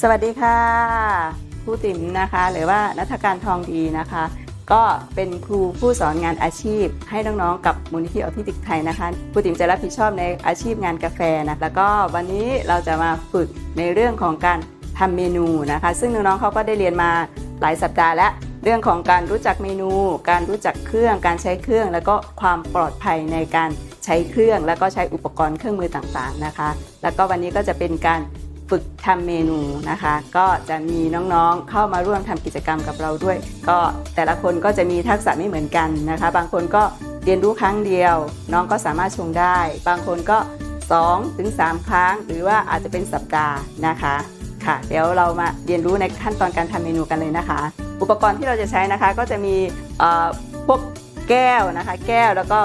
สวัสดีค่ะครูติ๋มนะคะ หรือว่านัฐการทองดีนะคะ ก็เป็นครูผู้สอนงานอาชีพ ให้น้องๆกับมูลนิธิออทิติกไทยนะคะครูติ๋มจะรับผิดชอบในอาชีพงานกาแฟนะแล้วก็วันนี้เราจะมาฝึกในเรื่องของการทำเมนูนะคะ ซึ่งน้องๆเขาก็ได้เรียนมาหลายสัปดาห์แล้วเรื่องของการรู้จักเมนู การรู้จักเครื่อง การใช้เครื่อง แล้วก็ความปลอดภัยในการใช้เครื่อง แล้วก็ใช้อุปกรณ์เครื่องมือต่างๆนะคะ แล้วก็วันนี้ก็จะเป็นการ ฝึกทำเมนูนะคะ ก็จะมีน้องๆเข้ามาร่วมทำกิจกรรมกับเราด้วย ก็แต่ละคนก็จะมีทักษะไม่เหมือนกันนะคะ บางคนก็เรียนรู้ครั้งเดียว น้องก็สามารถชงได้ บางคนก็2ถึง3ครั้ง หรือว่าอาจจะเป็นสัปดาห์นะคะค่ะ เดี๋ยวเรามาเรียนรู้ในขั้นตอนการทำเมนูกันเลยนะคะ อุปกรณ์ที่เราจะใช้นะคะก็จะมีเอ่อพวก แก้วนะคะ แก้วแล้วก็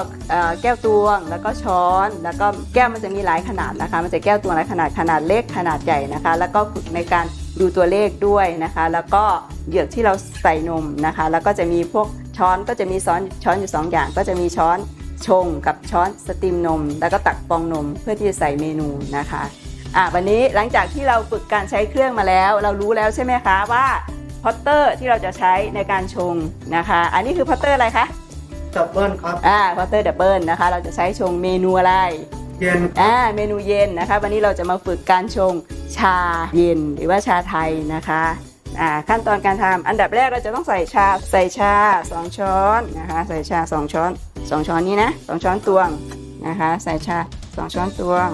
แก้วตวง แล้วก็ช้อน แล้วก็แก้วมันจะมีหลายขนาดนะคะ มันจะแก้วตวงหลายขนาดขนาดเล็กขนาดใหญ่นะคะ แล้วก็ฝึกในการดูตัวเลขด้วยนะคะ แล้วก็เหยือกที่เราใส่นมนะคะ แล้วก็จะมีพวกช้อนก็จะมีช้อนช้อนอยู่สองอย่าง ก็จะมีช้อนชงกับช้อนสตรีมนม แล้วก็ตักฟองนมเพื่อที่จะใส่เมนูนะคะอะวันนี้หลังจากที่เราฝึกการใช้เครื่องมาแล้ว เรารู้แล้วใช่ไหมคะว่าพอตเตอร์ที่เราจะใช้ในการชงนะคะ อันนี้คือพอตเตอร์อะไรคะ ดับเบิลครับอ่าพอตเตอร์ดับเบิลนะคะ เราจะใช้ชงเมนูอะไรเย็นอ่าเมนูเย็นนะคะ วันนี้เราจะมาฝึกการชงชาเย็นหรือว่าชาไทยนะคะอ่าขั้นตอนการทำอันดับแรกเราจะต้องใส่ชาใส่ชา 2 ช้อนนะคะ ใส่ชา 2 ช้อน 2 ช้อนนี้นะ 2 ช้อนตวงนะคะ ใส่ชา 2 ช้อนตวง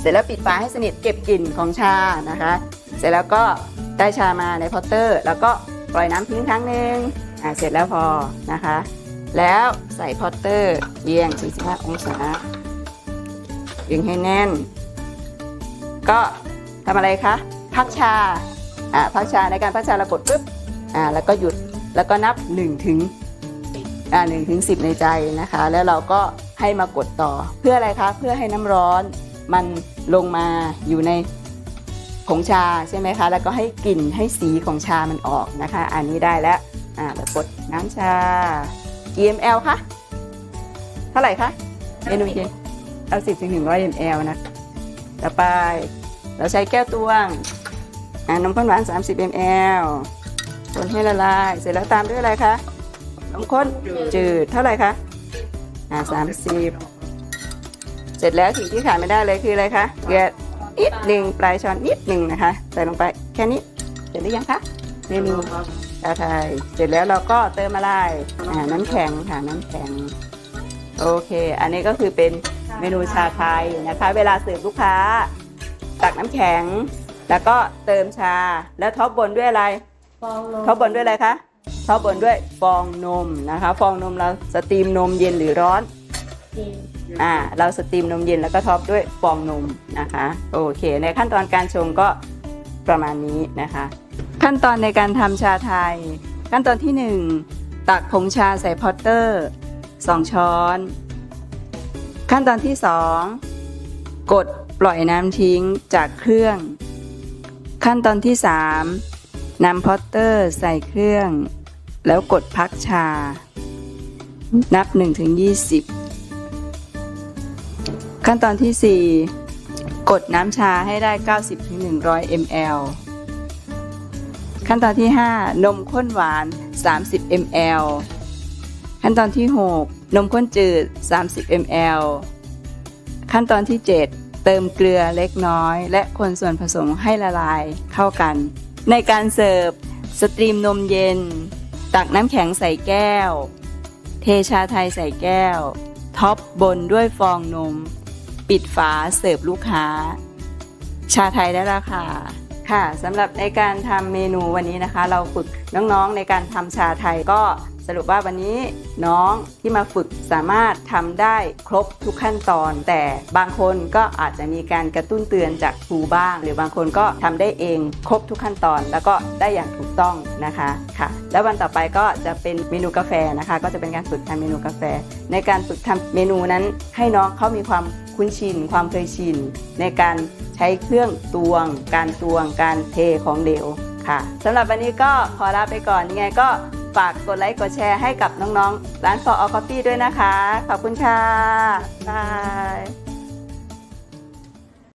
เสร็จแล้วปิดฝาให้สนิทเก็บกลิ่นของชานะคะ เสร็จแล้วก็ได้ชามาในพอตเตอร์ แล้วก็ปล่อยน้ำทิ้งครั้งหนึ่งอ่า เสร็จแล้วพอนะคะ แล้วใส่พอตเตอร์เอียง 45 องศาเอียงให้แน่น ก็ทำอะไรคะ พักชาอ่าพักชาในการพักชาเรากดปุ๊บอ่าแล้วก็หยุดแล้วก็นับ1ถึงอ่าหนึ่งถึงสิในใจนะคะ แล้วเราก็ให้มากดต่อเพื่ออะไรคะเพื่อให้น้ำร้อนมันลงมาอยู่ในผงชาใช่ไหมคะ แล้วก็ให้กลิ่นให้สีของชามันออกนะคะ อันนี้ได้แล้ว อ่าแล้วกดน้ำชา EML คะเท่าไหร่คะเมนูเย็นเอาสิบถึงหนึ่งร้อย ml นะ ต่อไป เราใช้แก้วตวงอ่านมข้นหวาน 30 ml คนให้ละลาย เสร็จแล้วตามด้วยอะไรคะนมข้นจืดเท่าไหร่คะอ่าสามสิบเสร็จแล้วสิ่งที่ขาดไม่ได้เลยคืออะไรคะเกลือนิดหนึ่งปลายช้อนนิดหนึ่งนะคะ ใส่ลงไปแค่นี้เสร็จหรือยังคะเมนู ชาไทย เสร็จแล้วเราก็เติมอะไรอ่าน้ำแข็งค่ะน้ำแข็ง โอเค อันนี้ก็คือเป็นเมนูชาไทยนะคะ เวลาเสิร์ฟลูกค้า ตักน้ำแข็ง แล้วก็เติมชา แล้วท็อปบนด้วยอะไรท็อปบนด้วยอะไรคะท็อปบนด้วยฟองนมนะคะ ฟองนมเราสตรีมนมเย็นหรือร้อนอ่าเราสตรีมนมเย็นแล้วก็ท็อปด้วยฟองนมนะคะ โอเค ในขั้นตอนการชงก็ประมาณนี้นะคะ ขั้นตอนในการทำชาไทย ขั้นตอนที่ 1 ตักผงชาใส่พอตเตอร์ 2 ช้อน ขั้นตอนที่ 2 กดปล่อยน้ำทิ้งจากเครื่อง ขั้นตอนที่ 3นำพอตเตอร์ใส่เครื่อง แล้วกดพักชา นับ 1-20 ขั้นตอนที่ 4 กดน้ำชาให้ได้ 90-100 ml ขั้นตอนที่ 5 นมข้นหวาน 30 ml ขั้นตอนที่ 6 นมข้นจืด 30 ml ขั้นตอนที่ 7 เติมเกลือเล็กน้อย และคนส่วนผสมให้ละลายเข้ากัน ในการเสิร์ฟ สตรีมนมเย็น ตักน้ำแข็งใส่แก้ว เทชาไทยใส่แก้ว ท็อปบนด้วยฟองนม ปิดฝาเสิร์ฟลูกค้า ชาไทยได้ราคา ค่ะสำหรับในการทำเมนูวันนี้นะคะ เราฝึก น้องๆในการทำชาไทยก็สรุปว่าวันนี้น้องที่มาฝึกสามารถทำได้ครบทุกขั้นตอน แต่บางคนก็อาจจะมีการกระตุ้นเตือนจากครูบ้าง หรือบางคนก็ทำได้เองครบทุกขั้นตอน แล้วก็ได้อย่างถูกต้องนะคะค่ะ แล้ววันต่อไปก็จะเป็นเมนูกาแฟนะคะ ก็จะเป็นการฝึกทำเมนูกาแฟ ในการฝึกทำเมนูนั้น ให้น้องเขามีความคุ้นชิน ความเคยชิน ในการใช้เครื่องตวง การตวง การเทของเหลว ค่ะสำหรับวันนี้ก็ขอลาไปก่อนยังไงก็ฝากกดไลค์กดแชร์ให้กับน้องๆ ร้าน For All Coffee ด้วยนะคะ ขอบคุณค่ะบาย